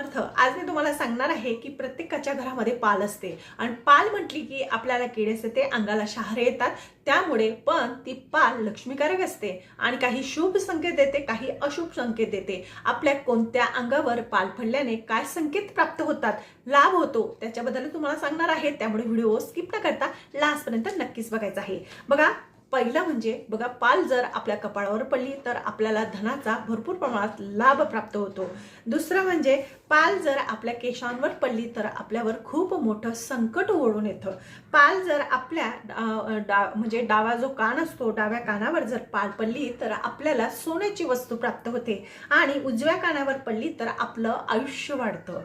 समर्थ. आज मी तुम्हाला सांगणार आहे की प्रत्येकाच्या घरामध्ये पाल असते. आणि पाल म्हटली की आपल्याला किडेस येते अंगाला शहारे येतात. त्यामुळे पण ती पाल लक्ष्मीकारक असते. आणि काही शुभ संकेत देते काही अशुभ संकेत देते. आपल्या कोणत्या अंगावर पाल पडल्याने काय संकेत प्राप्त होतात लाभ होतो त्याच्याबद्दल तुम्हाला सांगणार आहे. त्यामुळे व्हिडिओ स्किप न करता लास्टपर्यंत नक्कीच बघायचा आहे. बघा पहिलं म्हणजे बघा पाल जर आपल्या कपाळावर पडली तर आपल्याला धनाचा भरपूर प्रमाणात लाभ प्राप्त होतो. दुसरं म्हणजे पाल जर आपल्या केशांवर पडली तर आपल्यावर खूप मोठं संकट ओढून येतं. पाल जर आपल्या डा म्हणजे डावा जो कान असतो डाव्या कानावर जर पाल पडली तर आपल्याला सोन्याची वस्तू प्राप्त होते. आणि उजव्या कानावर पडली तर आपलं आयुष्य वाढतं.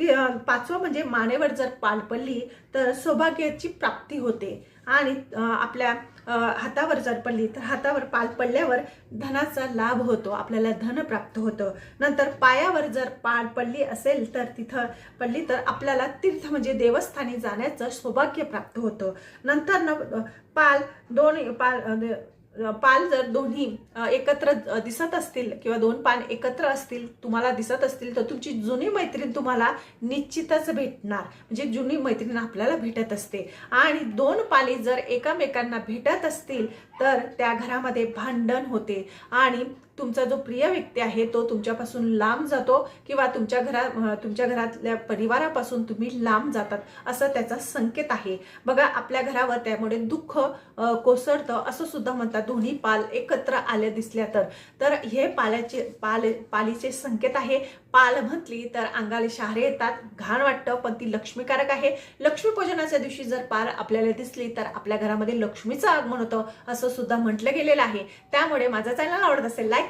ती पाचवं म्हणजे मानेवर जर पाल पडली तर सौभाग्याची प्राप्ती होते. आणि आपल्या हातावर जर पडली तर हातावर पाल पडल्यावर धनाचा लाभ होतो. आपल्याला धन प्राप्त होतं. नंतर पायावर जर पाल पडली असेल तर तिथं पडली तर आपल्याला तीर्थ म्हणजे देवस्थानी जाण्याचं सौभाग्य प्राप्त होतं. नंतर न पाल दोन पाल पाल जर दोन्ही एकत्र दिसत असतील किंवा दोन पान एकत्र असतील तुम्हाला दिसत असतील तर तुमची जुनी मैत्रीण तुम्हाला निश्चितच भेटणार. म्हणजे जुनी मैत्रीण आपल्याला भेटत असते. आणि दोन पाली जर एकामेकांना भेटत असतील तर त्या घरामध्ये भांडण होते. आणि तुमचा जो प्रिय व्यक्ती आहे तो तुमच्यापासून लांब जातो किंवा तुमच्या घरा तुमच्या घरातल्या परिवारापासून तुम्ही लांब जातात असं त्याचा संकेत आहे. बघा आपल्या घरावर त्यामुळे दुःख कोसळतं असं सुद्धा म्हणतात. दोन्ही पाल एकत्र आल्या दिसल्या तर. तर हे पाल्याचे पाल पालीचे संकेत आहे. पाल म्हटली तर अंगाला शहारे येतात घाण वाटतं पण ती लक्ष्मीकारक आहे. लक्ष्मीपूजनाच्या दिवशी जर पाल आपल्याला दिसली तर आपल्या घरामध्ये लक्ष्मीचं आगमन होतं असं सुद्धा म्हटलं गेलेलं आहे. त्यामुळे माझा चॅनल आवडत असेल लाईक